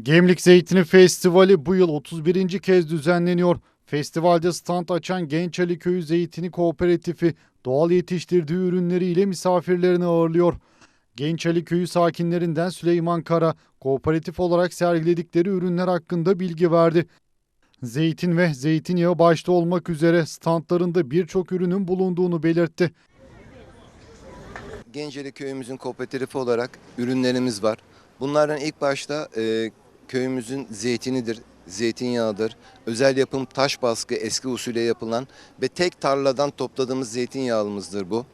Gemlik Zeytini Festivali bu yıl 31. kez düzenleniyor. Festivalde stand açan Genç Ali Köyü Zeytini Kooperatifi doğal yetiştirdiği ürünleriyle misafirlerini ağırlıyor. Genç Ali Köyü sakinlerinden Süleyman Kara, kooperatif olarak sergiledikleri ürünler hakkında bilgi verdi. Zeytin ve zeytinyağı başta olmak üzere standlarında birçok ürünün bulunduğunu belirtti. Genceli köyümüzün kooperatifi olarak ürünlerimiz var. Bunlardan ilk başta e, köyümüzün zeytinidir, zeytinyağıdır. Özel yapım taş baskı eski usulü yapılan ve tek tarladan topladığımız zeytinyağımızdır bu.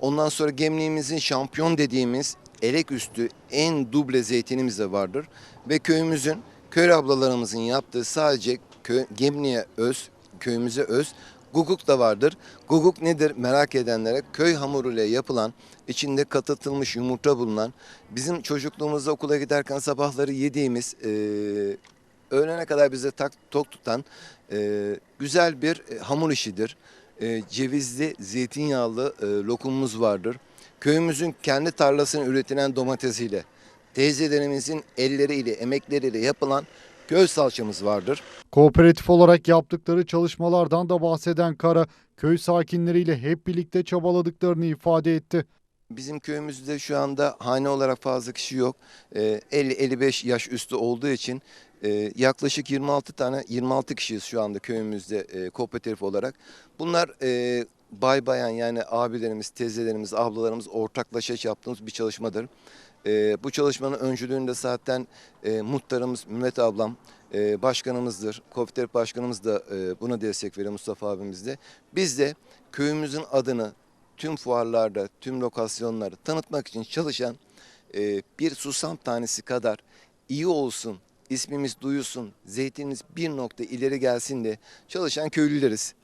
Ondan sonra gemliğimizin şampiyon dediğimiz elek üstü en duble zeytinimiz de vardır. Ve köyümüzün, köy ablalarımızın yaptığı sadece köy, gemliğe öz, köyümüze öz Guguk da vardır. Guguk nedir merak edenlere köy hamuruyla yapılan, içinde katılmış yumurta bulunan, bizim çocukluğumuzda okula giderken sabahları yediğimiz, e, öğlene kadar bize tak, tok tutan e, güzel bir e, hamur işidir. E, cevizli, zeytinyağlı e, lokumumuz vardır. Köyümüzün kendi tarlasını üretilen domatesiyle, teyzelerimizin elleriyle, emekleriyle yapılan köy salçamız vardır. Kooperatif olarak yaptıkları çalışmalardan da bahseden Kara, köy sakinleriyle hep birlikte çabaladıklarını ifade etti. Bizim köyümüzde şu anda hane olarak fazla kişi yok. Ee, 50-55 yaş üstü olduğu için e, yaklaşık 26 tane 26 kişiyiz şu anda köyümüzde e, kooperatif olarak. Bunlar e, bay bayan yani abilerimiz, teyzelerimiz, ablalarımız ortaklaşa yaptığımız bir çalışmadır. E, bu çalışmanın öncülüğünde zaten e, muhtarımız Mehmet ablam, e, başkanımızdır. Kooperatif başkanımız da e, buna destek veriyor Mustafa abimiz de. Biz de köyümüzün adını tüm fuarlarda, tüm lokasyonları tanıtmak için çalışan e, bir susam tanesi kadar iyi olsun, ismimiz duyulsun, zeytinimiz bir nokta ileri gelsin diye çalışan köylüleriz.